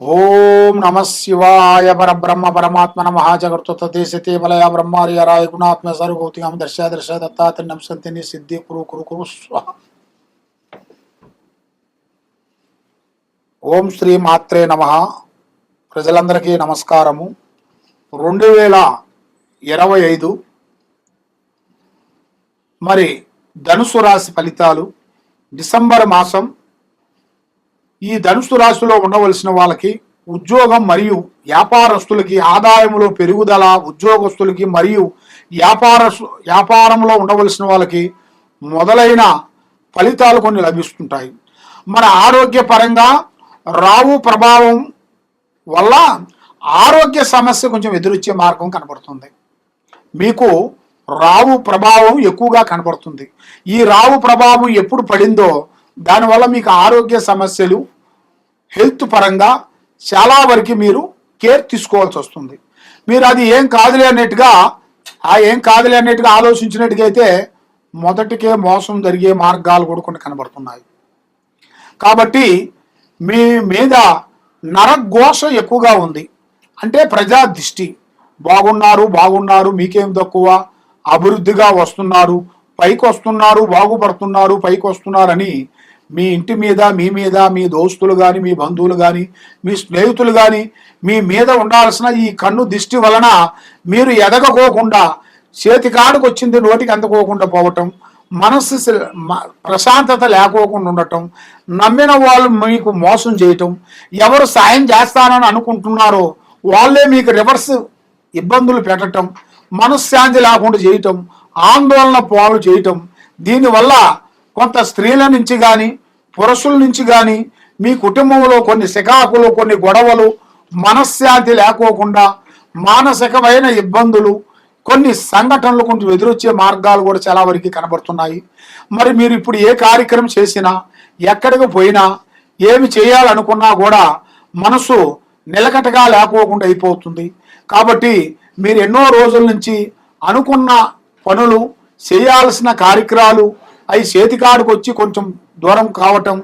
ఓం నమ శివాయ పరబ్రహ్మ పరమాత్మన మహాజగత్త దేశతే వలయ బ్రహ్మార్యరాయ గుణాత్మ సర్వభౌతికం దర్శ దర్శ దత్తాత్రి నమసంతిని సిద్ధి కురు కురు కురు స్వ ఓం శ్రీ మాత్రే నమ. ప్రజలందరికీ నమస్కారము. రెండు వేల ఇరవై ఐదు మరి ధనుసు రాశి ఫలితాలు డిసెంబర్ మాసం ఈ ధనుసు రాశిలో ఉండవలసిన వాళ్ళకి ఉద్యోగం మరియు వ్యాపారస్తులకి ఆదాయంలో పెరుగుదల ఉద్యోగస్తులకి మరియు వ్యాపార వ్యాపారంలో ఉండవలసిన వాళ్ళకి మొదలైన ఫలితాలు కొన్ని లభిస్తుంటాయి. మన ఆరోగ్యపరంగా రావు ప్రభావం వల్ల ఆరోగ్య సమస్య కొంచెం ఎదురొచ్చే మార్గం కనబడుతుంది. మీకు రావు ప్రభావం ఎక్కువగా కనబడుతుంది. ఈ రావు ప్రభావం ఎప్పుడు పడిందో దానివల్ల మీకు ఆరోగ్య సమస్యలు హెల్త్ పరంగా చాలా వరకు మీరు కేర్ తీసుకోవాల్సి వస్తుంది. మీరు అది ఏం కాదులే అన్నట్టుగా ఆ ఏం కాదులే అన్నట్టుగా ఆలోచించినట్టుగా అయితే మొదటికే మోసం జరిగే మార్గాలు కూడా కొన్ని కనబడుతున్నాయి. కాబట్టి మీ మీద నరఘోష ఎక్కువగా ఉంది. అంటే ప్రజా దిష్టి. బాగున్నారు బాగున్నారు మీకేం తక్కువ? అభివృద్ధిగా వస్తున్నారు పైకి వస్తున్నారు బాగుపడుతున్నారు పైకి వస్తున్నారని మీ ఇంటి మీద మీ మీద మీ దోస్తులు కానీ మీ బంధువులు కానీ మీ స్నేహితులు కానీ మీ మీద ఉండాల్సిన ఈ కన్ను దిష్టి వలన మీరు ఎదగకోకుండా చేతికాడికి వచ్చింది నోటికి అందుకోకుండా పోవటం మనస్సు ప్రశాంతత లేకోకుండా ఉండటం నమ్మిన వాళ్ళు మీకు మోసం చేయటం ఎవరు సాయం చేస్తానని అనుకుంటున్నారో వాళ్ళే మీకు రివర్స్ ఇబ్బందులు పెట్టటం మనశ్శాంతి లేకుండా చేయటం ఆందోళన పాలు చేయటం దీనివల్ల కొంత స్త్రీల నుంచి కానీ పురుషుల నుంచి కానీ మీ కుటుంబంలో కొన్ని శికాకులు కొన్ని గొడవలు మనశ్శాంతి లేకోకుండా మానసికమైన ఇబ్బందులు కొన్ని సంఘటనలు కొంచెం ఎదురొచ్చే మార్గాలు కూడా చాలా వరకు కనబడుతున్నాయి. మరి మీరు ఇప్పుడు ఏ కార్యక్రమం చేసినా ఎక్కడికి పోయినా ఏమి చేయాలనుకున్నా కూడా మనసు నిలకటగా లేకోకుండా అయిపోతుంది. కాబట్టి మీరు ఎన్నో రోజుల నుంచి అనుకున్న పనులు చేయాల్సిన కార్యక్రమాలు అవి చేతికాడికి వచ్చి కొంచెం దూరం కావటం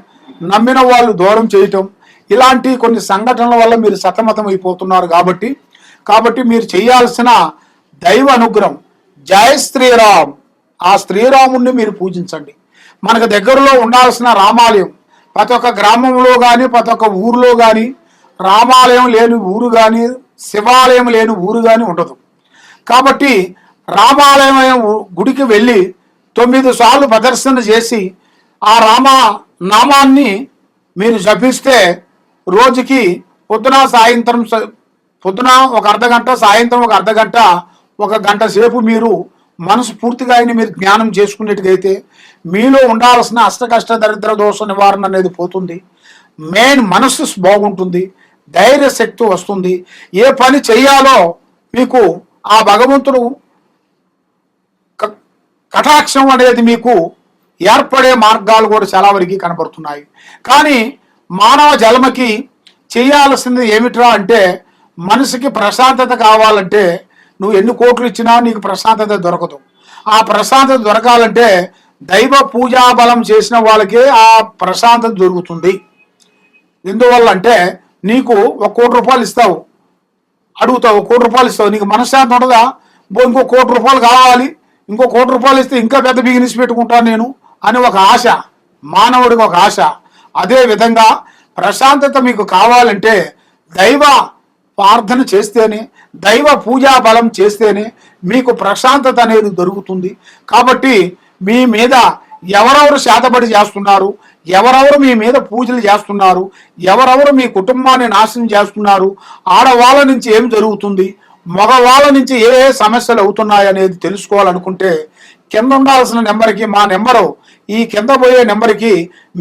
నమ్మిన వాళ్ళు దూరం చేయటం ఇలాంటి కొన్ని సంఘటనల వల్ల మీరు సతమతం అయిపోతున్నారు కాబట్టి కాబట్టి మీరు చేయాల్సిన దైవ అనుగ్రహం జయ శ్రీరామ్. ఆ శ్రీరాముణ్ణి మీరు పూజించండి. మనకు దగ్గరలో ఉండాల్సిన రామాలయం ప్రతి ఒక్క గ్రామంలో కానీ ప్రతి ఒక్క ఊరిలో కానీ రామాలయం లేని ఊరు కానీ శివాలయం లేని ఊరు కానీ ఉండదు. కాబట్టి రామాలయం గుడికి వెళ్ళి తొమ్మిది సార్లు ప్రదర్శన చేసి ఆ రామ నామాన్ని మీరు జపిస్తే రోజుకి పొద్దున సాయంత్రం పొద్దున ఒక అర్ధగంట సాయంత్రం ఒక అర్ధగంట ఒక గంట సేపు మీరు మనసు పూర్తిగా ఆయన మీరు జ్ఞానం చేసుకునేట్టుగైతే మీలో ఉండాల్సిన అష్టకష్ట దరిద్ర దోష నివారణ అనేది పోతుంది. మెయిన్ మనస్సు బాగుంటుంది. ధైర్య శక్తి వస్తుంది. ఏ పని చెయ్యాలో మీకు ఆ భగవంతుడు కటాక్షం అనేది మీకు ఏర్పడే మార్గాలు కూడా చాలా వరకు కనబడుతున్నాయి కానీ మానవ జలమకి చేయాల్సింది ఏమిట్రా అంటే మనసుకి ప్రశాంతత కావాలంటే నువ్వు ఎన్ని కోట్లు ఇచ్చినా నీకు ప్రశాంతత దొరకదు. ఆ ప్రశాంతత దొరకాలంటే దైవ పూజా బలం చేసిన వాళ్ళకే ఆ ప్రశాంతత దొరుకుతుంది. ఎందువల్ల అంటే నీకు ఒక కోటి రూపాయలు ఇస్తావు. అడుగుతావు ఒక కోటి రూపాయలు ఇస్తావు. నీకు మనశ్శాంతి ఉండదా? ఇంకో కోటి రూపాయలు కావాలి. ఇంకో కోటి రూపాయలు ఇస్తే ఇంకా పెద్ద బిజినెస్ పెట్టుకుంటాను నేను అని ఒక ఆశ మానవుడికి ఒక ఆశ. అదే విధంగా ప్రశాంతత మీకు కావాలంటే దైవ ప్రార్థన చేస్తేనే దైవ పూజా బలం చేస్తేనే మీకు ప్రశాంతత అనేది దొరుకుతుంది. కాబట్టి మీ మీద ఎవరెవరు శాతపడి చేస్తున్నారు ఎవరెవరు మీ మీద పూజలు చేస్తున్నారు ఎవరెవరు మీ కుటుంబాన్ని నాశనం చేస్తున్నారు ఆడవాళ్ళ నుంచి ఏం జరుగుతుంది మగవాళ్ళ నుంచి ఏ ఏ సమస్యలు అవుతున్నాయనేది తెలుసుకోవాలనుకుంటే కింద ఉండాల్సిన నెంబర్కి మా నెంబరు. ఈ కింద పోయే నెంబర్కి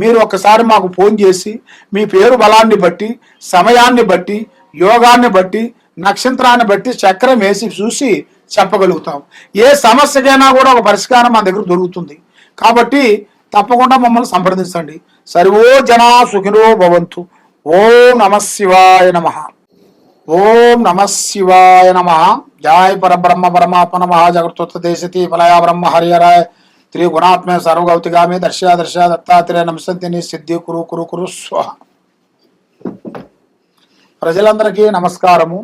మీరు ఒకసారి మాకు ఫోన్ చేసి మీ పేరు బలాన్ని బట్టి సమయాన్ని బట్టి యోగాన్ని బట్టి నక్షత్రాన్ని బట్టి చక్రం వేసి చూసి చెప్పగలుగుతాం. ఏ సమస్యకైనా కూడా ఒక పరిష్కారం మా దగ్గర దొరుకుతుంది. కాబట్టి తప్పకుండా మమ్మల్ని సంప్రదించండి. సర్వో జనా సుఖినో భవంతు. ఓం నమ శివాయ నమ. ఓం నమ శివాయ నమ. జయ పరబ్రహ్మ పరమాత్మ నమ. జగత్త దేశతి ఫలయా బ్రహ్మ హరియరాయ త్రి గుణాత్మే సర్వగౌతిగామి దర్శ దర్శ దత్తాత్రేయ నమసంతిని సిద్ధి కురు కురు కురు స్వ. ప్రజలందరికీ నమస్కారము.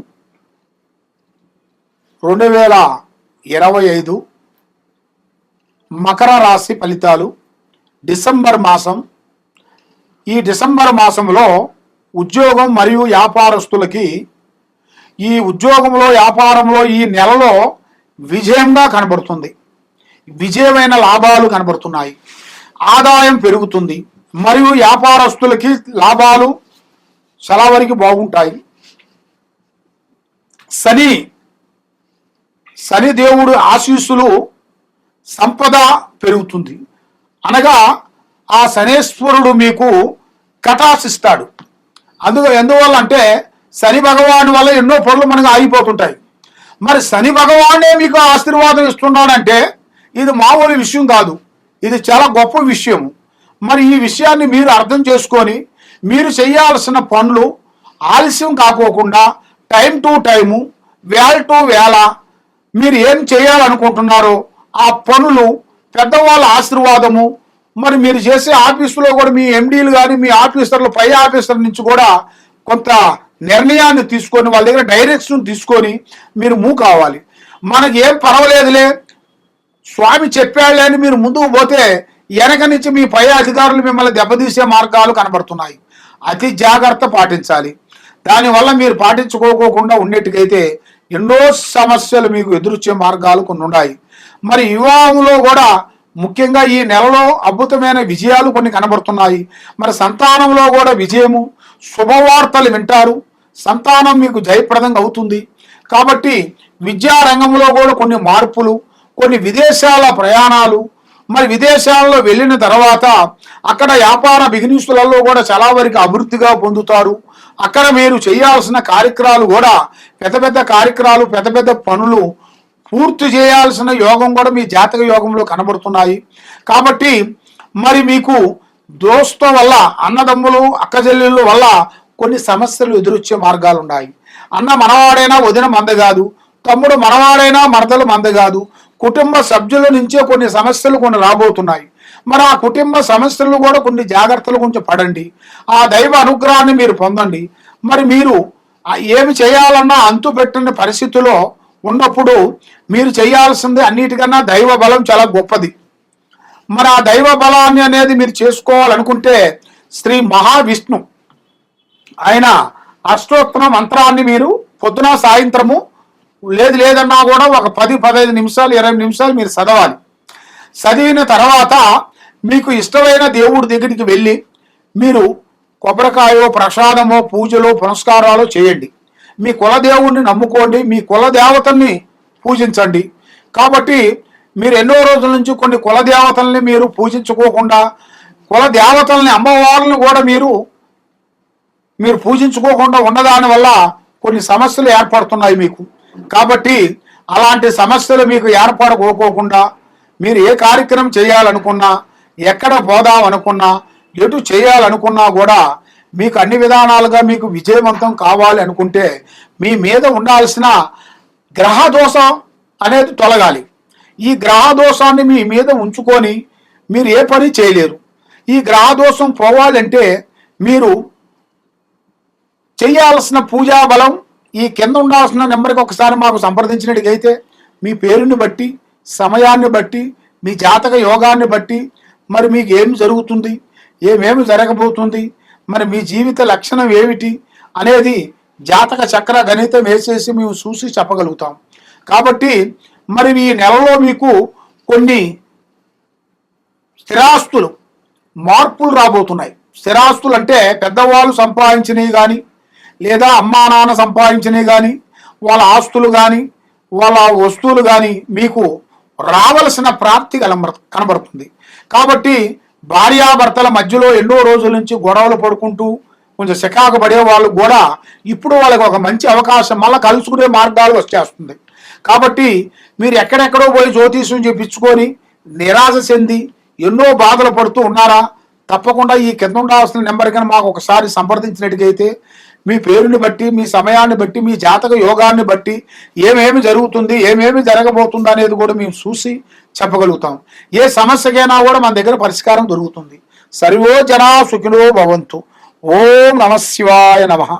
రెండు వేల ఇరవై ఐదు మకర రాశి ఫలితాలు డిసెంబర్ మాసం. ఈ డిసెంబర్ మాసంలో ఉద్యోగం మరియు వ్యాపారస్తులకి ఈ ఉద్యోగంలో వ్యాపారంలో ఈ నెలలో విజయంగా కనబడుతుంది. విజయమైన లాభాలు కనబడుతున్నాయి. ఆదాయం పెరుగుతుంది. మరియు వ్యాపారస్తులకి లాభాలు చాలా వరకు బాగుంటాయి. శని శని దేవుడు ఆశీస్సులు సంపద పెరుగుతుంది. అనగా ఆ శనేశ్వరుడు మీకు కటాసిస్తాడు అందుకు ఎందువల్ల అంటే శని భగవాను వల్ల ఎన్నో పనులు మనకు ఆగిపోతుంటాయి. మరి శని భగవానే మీకు ఆశీర్వాదం ఇస్తున్నాడంటే ఇది మామూలు విషయం కాదు. ఇది చాలా గొప్ప విషయం మరి ఈ విషయాన్ని మీరు అర్థం చేసుకొని మీరు చేయాల్సిన పనులు ఆలస్యం కాకోకుండా టైం టు టైము వేళ టు వేళ మీరు ఏం చేయాలనుకుంటున్నారో ఆ పనులు పెద్దవాళ్ళ ఆశీర్వాదము. మరి మీరు చేసే ఆఫీసులో కూడా మీ ఎండీలు కానీ మీ ఆఫీసర్లు పై ఆఫీసర్ నుంచి కూడా కొంత నిర్ణయాన్ని తీసుకొని వాళ్ళ దగ్గర డైరెక్షన్ తీసుకొని మీరు మూ కావాలి. మనకి ఏం పర్వాలేదులే. స్వామి చెప్పాడులే అని మీరు ముందుకు పోతే వెనక నుంచి మీ పై అధికారులు మిమ్మల్ని దెబ్బతీసే మార్గాలు కనబడుతున్నాయి. అతి జాగ్రత్త పాటించాలి. దానివల్ల మీరు పాటించుకోకోకుండా ఉండేట్టుకైతే ఎన్నో సమస్యలు మీకు ఎదురొచ్చే మార్గాలు కొన్ని ఉన్నాయి. మరి వివాహంలో కూడా ముఖ్యంగా ఈ నెలలో అద్భుతమైన విజయాలు కొన్ని కనబడుతున్నాయి. మరి సంతానంలో కూడా విజయము శుభవార్తలు వింటారు. సంతానం మీకు జయప్రదంగా అవుతుంది. కాబట్టి విద్యారంగంలో కూడా కొన్ని మార్పులు కొన్ని విదేశాల ప్రయాణాలు మరి విదేశాల్లో వెళ్ళిన తర్వాత అక్కడ వ్యాపార బిజినెస్లలో కూడా చాలా వరకు అభివృద్ధిగా పొందుతారు. అక్కడ మీరు చేయాల్సిన కార్యక్రమాలు కూడా పెద్ద పెద్ద కార్యక్రమాలు పెద్ద పెద్ద పనులు పూర్తి చేయాల్సిన యోగం కూడా మీ జాతక యోగంలో కనబడుతున్నాయి. కాబట్టి మరి మీకు దోస్తం వల్ల అన్నదమ్ములు అక్కజల్లుల వల్ల కొన్ని సమస్యలు ఎదురొచ్చే మార్గాలు ఉన్నాయి అన్న మనవాడైనా వదిన మంద కాదు తమ్ముడు మనవాడైనా మరదలు మంద కాదు కుటుంబ సభ్యుల నుంచే కొన్ని సమస్యలు కొన్ని రాబోతున్నాయి. మరి ఆ కుటుంబ సమస్యలు కూడా కొన్ని జాగ్రత్తలు కొంచెం పడండి. ఆ దైవ అనుగ్రహాన్ని మీరు పొందండి. మరి మీరు ఏమి చేయాలన్నా అంతు పెట్టని పరిస్థితిలో ఉన్నప్పుడు మీరు చేయాల్సింది అన్నిటికన్నా దైవ బలం చాలా గొప్పది. మరి ఆ దైవ బలాన్ని అనేది మీరు చేసుకోవాలనుకుంటే శ్రీ మహావిష్ణు ఆయన అష్టోత్తర మంత్రాన్ని మీరు పొద్దున సాయంత్రము లేదు లేదన్నా కూడా ఒక పది పదహైదు నిమిషాలు ఇరవై నిమిషాలు మీరు చదవాలి. చదివిన తర్వాత మీకు ఇష్టమైన దేవుడి దగ్గరికి వెళ్ళి మీరు కొబ్బరికాయో ప్రసాదమో పూజలో పునస్కారాలు చేయండి. మీ కులదేవుడిని నమ్ముకోండి. మీ కులదేవతల్ని పూజించండి. కాబట్టి మీరు ఎన్నో రోజుల నుంచి కొన్ని కులదేవతల్ని మీరు పూజించుకోకుండా కులదేవతల్ని అమ్మవారిని కూడా మీరు మీరు పూజించుకోకుండా ఉన్నదాని వల్ల కొన్ని సమస్యలు ఏర్పడుతున్నాయి మీకు. కాబట్టి అలాంటి సమస్యలు మీకు ఏర్పడకోకోకుండా మీరు ఏ కార్యక్రమం చేయాలనుకున్నా ఎక్కడ పోదాం అనుకున్నా ఎటు చేయాలనుకున్నా కూడా మీకు అన్ని విధానాలుగా మీకు విజయవంతం కావాలి అనుకుంటే మీ మీద ఉండాల్సిన గ్రహ దోషం అనేది తొలగాలి. ఈ గ్రహ దోషాన్ని మీ మీద ఉంచుకొని మీరు ఏ పని చేయలేరు. ఈ గ్రహ దోషం పోవాలంటే మీరు చేయాల్సిన పూజా బలం ఈ కింద ఉండాల్సిన నెంబర్కి ఒకసారి మాకు సంప్రదించినట్టుగైతే మీ పేరుని బట్టి సమయాన్ని బట్టి మీ జాతక యోగాన్ని బట్టి మరి మీకు ఏమి జరుగుతుంది ఏమేమి జరగబోతుంది మరి మీ జీవిత లక్షణం ఏమిటి అనేది జాతక చక్ర గణితం వేసేసి మేము చూసి చెప్పగలుగుతాం. కాబట్టి మరి ఈ నెలలో మీకు కొన్ని స్థిరాస్తులు మార్పులు రాబోతున్నాయి. స్థిరాస్తులు అంటే పెద్దవాళ్ళు సంపాదించినవి కానీ లేదా అమ్మా నాన్న సంపాదించినవి కానీ వాళ్ళ ఆస్తులు కానీ వాళ్ళ వస్తువులు కానీ మీకు రావలసిన ప్రాప్తి కనబడుతుంది. కాబట్టి భార్యాభర్తల మధ్యలో ఎన్నో రోజుల నుంచి గొడవలు పడుకుంటూ కొంచెం సికాకు పడే వాళ్ళు కూడా ఇప్పుడు వాళ్ళకి ఒక మంచి అవకాశం మళ్ళీ కలుసుకునే మార్గాలు వచ్చేస్తుంది. కాబట్టి మీరు ఎక్కడెక్కడో పోయి జ్యోతిష్యం చూపించుకొని నిరాశ చెంది ఎన్నో బాధలు పడుతూ ఉన్నారా? తప్పకుండా ఈ కింద ఉండాల్సిన నెంబర్ కన్నా మాకు ఒకసారి సంప్రదించినట్టుగైతే మీ పేరుని బట్టి మీ సమయాన్ని బట్టి మీ జాతక యోగాన్ని బట్టి ఏమేమి జరుగుతుంది ఏమేమి జరగబోతుంది అనేది కూడా మేము చూసి చెప్పగలుగుతాం. ఏ సమస్యకైనా కూడా మన దగ్గర పరిష్కారం దొరుకుతుంది. సర్వో జనా సుఖినో భవంతు. ఓం నమ శివాయ నమః.